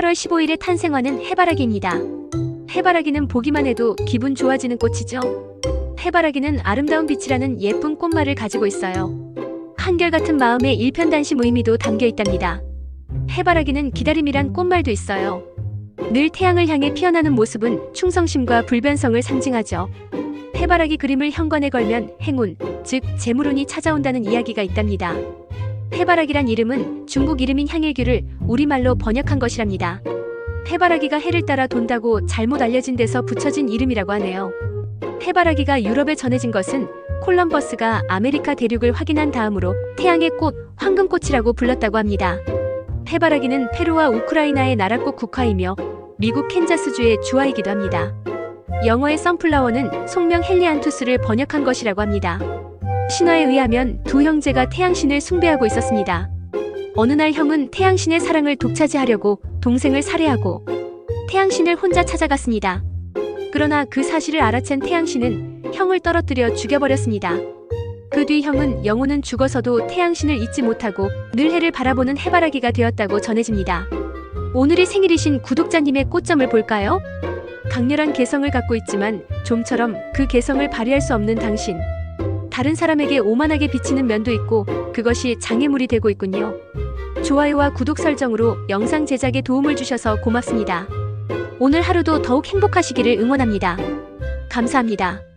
8월 15일에 탄생하는 해바라기입니다. 해바라기는 보기만 해도 기분 좋아지는 꽃이죠. 해바라기는 아름다운 빛이라는 예쁜 꽃말을 가지고 있어요. 한결같은 마음의 일편단심 의미도 담겨 있답니다. 해바라기는 기다림이란 꽃말도 있어요. 늘 태양을 향해 피어나는 모습은 충성심과 불변성을 상징하죠. 해바라기 그림을 현관에 걸면 행운, 즉 재물운이 찾아온다는 이야기가 있답니다. 해바라기란 이름은 중국 이름인 향일규를 우리말로 번역한 것이랍니다. 해바라기가 해를 따라 돈다고 잘못 알려진 데서 붙여진 이름이라고 하네요. 해바라기가 유럽에 전해진 것은 콜럼버스가 아메리카 대륙을 확인한 다음으로 태양의 꽃, 황금꽃이라고 불렀다고 합니다. 해바라기는 페루와 우크라이나의 나라꽃 국화이며 미국 캔자스주의 주화이기도 합니다. 영어의 선플라워는 속명 헬리안투스를 번역한 것이라고 합니다. 신화에 의하면 두 형제가 태양신을 숭배하고 있었습니다. 어느 날 형은 태양신의 사랑을 독차지하려고 동생을 살해하고 태양신을 혼자 찾아갔습니다. 그러나 그 사실을 알아챈 태양신은 형을 떨어뜨려 죽여버렸습니다. 그 뒤 형은 영혼은 죽어서도 태양신을 잊지 못하고 늘 해를 바라보는 해바라기가 되었다고 전해집니다. 오늘이 생일이신 구독자님의 꽃점을 볼까요? 강렬한 개성을 갖고 있지만 좀처럼 그 개성을 발휘할 수 없는 당신. 다른 사람에게 오만하게 비치는 면도 있고 그것이 장애물이 되고 있군요. 좋아요와 구독 설정으로 영상 제작에 도움을 주셔서 고맙습니다. 오늘 하루도 더욱 행복하시기를 응원합니다. 감사합니다.